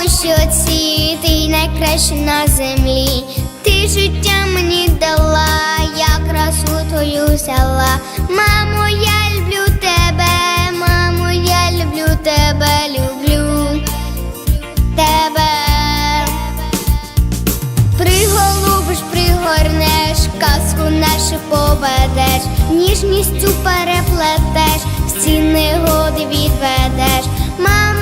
щоці, ти найкраща на землі. Ти життя мені дала, я красу твою взяла. Мамо, я люблю тебе, мамо, я люблю тебе, люблю тебе. Приголубиш, пригорнеш, казку нашу поведеш, ніжністю переплетеш, всі негоди відведеш. Мамо,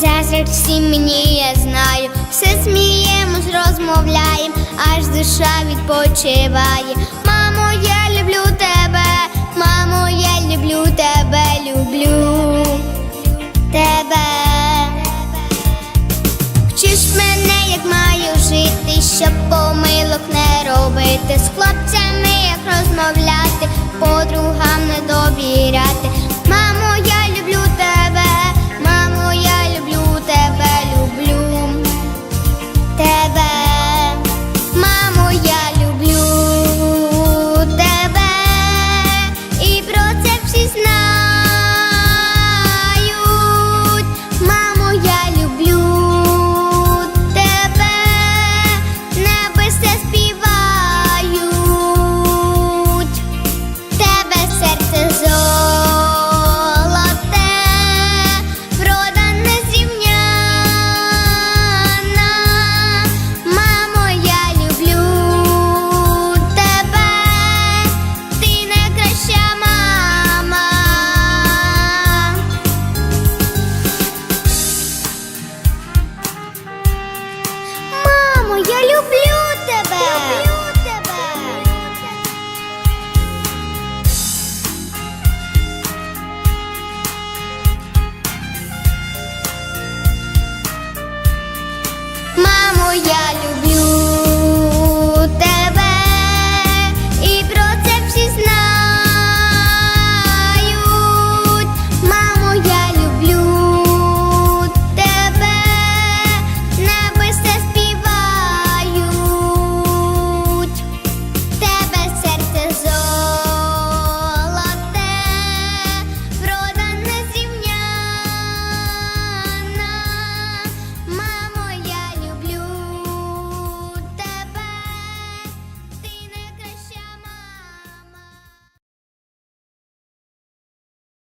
заздрять всі мені я знаю, все сміємось, розмовляєм, аж душа відпочиває. Мамо, я люблю тебе, мамо, я люблю тебе, люблю тебе. Вчиш мене, як маю жити, щоб помилок не робити, з хлопцями як розмовляти, подругам